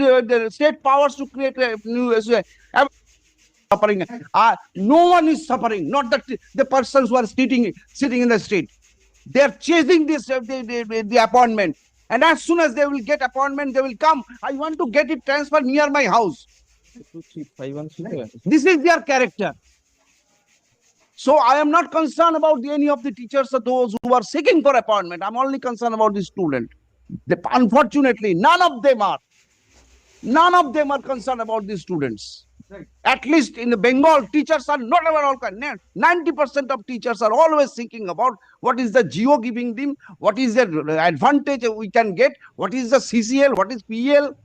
the, state powers to create a new suffering. Uh, no one is suffering, not the, the persons who are sitting, sitting in the street. They are chasing this, uh, the, the, the- appointment. And as soon as they will get appointment, they will come. I want to get it transferred near my house. This is their character. So I am not concerned about any of the teachers or those who are seeking for appointment. I'm only concerned about the student. Unfortunately, none of them are. None of them are concerned about these students. At least in the Bengal, teachers are not ever all concerned. Ninety percent of teachers are always thinking about what is the geo giving them, what is the advantage we can get, what is the CCL, what is PL.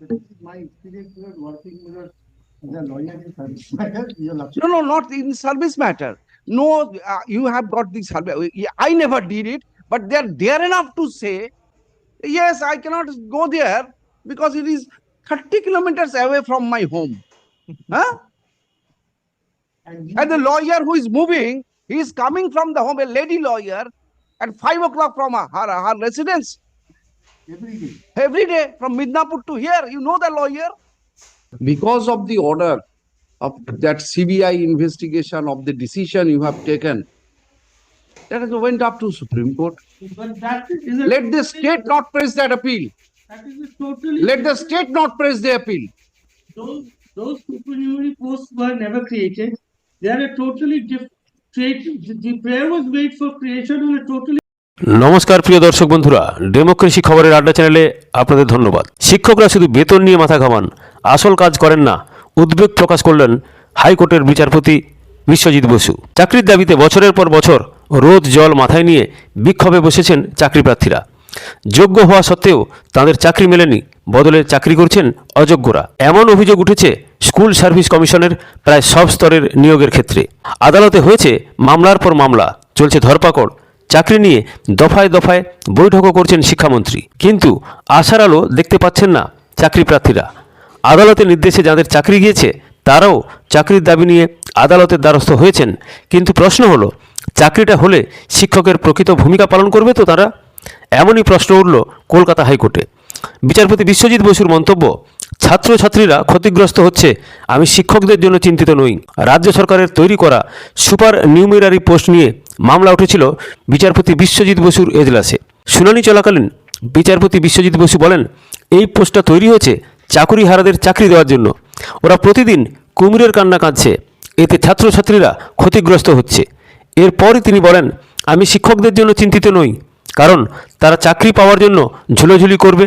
This is my experience with working with the lawyer in service matter. No, no, not in service matter. No, uh, you have got this. I never did it, but they are there enough to say, yes, I cannot go there because it is 30 kilometers away from my home. huh? And And the lawyer who is moving, he is coming from the home, a lady lawyer, at 5 o'clock from her, her, her residence. every day. Every day from Midnapur to here, you know the lawyer. Because of the order of that CBI investigation of the decision you have taken, that has went up to Supreme Court. But that is. Let the state not press that appeal. That is a totally. Let the state not press the appeal. Those, those supernumerary posts were never created. They are a totally different. The prayer was made for creation of a totally নমস্কার প্রিয় দর্শক বন্ধুরা democracy খবরের আড্ডা চ্যানেলে আপনাদের ধন্যবাদ শিক্ষকরা শুধু বেতন নিয়ে মাথা ঘামান আসল কাজ করেন না উদ্বেগ প্রকাশ করলেন হাইকোর্টের বিচারপতি বিশ্বজিৎ বসু চাকরির দাবিতে বছরের পর বছর রোদ জল মাথায় নিয়ে বিক্ষোভে বসেছেন চাকরি প্রার্থীরা যোগ্য হওয়া সত্ত্বেও তাদের চাকরি মেলেনি। বদলে চাকরি করছেন অযোগ্যরা। এমন অভিযোগ উঠেছে স্কুল সার্ভিস কমিশনের প্রায় সব স্তরের নিয়োগের ক্ষেত্রে। আদালতে হয়েছে মামলার পর মামলা, চলছে ধরপাকড়। চাকরি নিয়ে দফায় দফায় বৈঠকও করছেন শিক্ষামন্ত্রী। কিন্তু আশার আলো দেখতে পাচ্ছেন না চাকরি প্রার্থীরা। আদালতের নির্দেশে যাদের চাকরি গিয়েছে, তারাও চাকরির দাবি নিয়ে আদালতের দ্বারস্থ হয়েছেন। কিন্তু প্রশ্ন হলো, চাকরিটা হলে শিক্ষকের প্রকৃত ভূমিকা পালন করবে তো তারা? এমনই প্রশ্ন উঠল কলকাতা হাইকোর্টে। বিচারপতি বিশ্বজিৎ বসুর মন্তব্য, ছাত্রছাত্রীরা ক্ষতিগ্রস্ত হচ্ছে, আমি শিক্ষকদের জন্য চিন্তিত নই। রাজ্য সরকারের তৈরি করা সুপার নিউমেরারি পোস্ট নিয়ে মামলা উঠেছিল বিচারপতি বিশ্বজিৎ বসুর এজলাসে। শুনানি চলাকালীন বিচারপতি বিশ্বজিৎ বসু বলেন, এই পোস্টটা তৈরি হয়েছে চাকুরি হারাদের চাকরি দেওয়ার জন্য। ওরা প্রতিদিন কুমিরের কান্না কাঁদছে। এতে ছাত্রছাত্রীরা ক্ষতিগ্রস্ত হচ্ছে। এরপরই তিনি বলেন, আমি শিক্ষকদের জন্য চিন্তিত নই। কারণ তারা চাকরি পাওয়ার জন্য ঝুলোঝুলি করবে।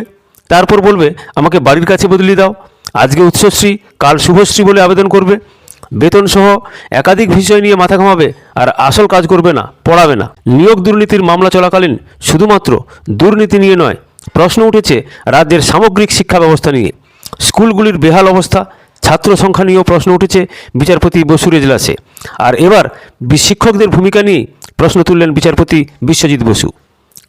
তারপর বলবে, আমাকে বাড়ির কাছে বদলি দাও। আজকে উৎসশ্রী, কাল শুভশ্রী বলে আবেদন করবে। বেতন সহ একাধিক বিষয় নিয়ে মাথা ঘামাবে আর আসল কাজ করবে না, পড়াবে না। নিয়োগ দুর্নীতির মামলা চলাকালীন শুধুমাত্র দুর্নীতি নিয়ে নয়, প্রশ্ন উঠেছে রাজ্যের সামগ্রিক শিক্ষা ব্যবস্থা নিয়ে। স্কুলগুলির বেহাল অবস্থা, ছাত্র সংখ্যা নিয়েও প্রশ্ন উঠেছে বিচারপতি বসুর এজলাসে। আর এবার শিক্ষকদের ভূমিকা নিয়ে প্রশ্ন তুললেন বিচারপতি বিশ্বজিৎ বসু।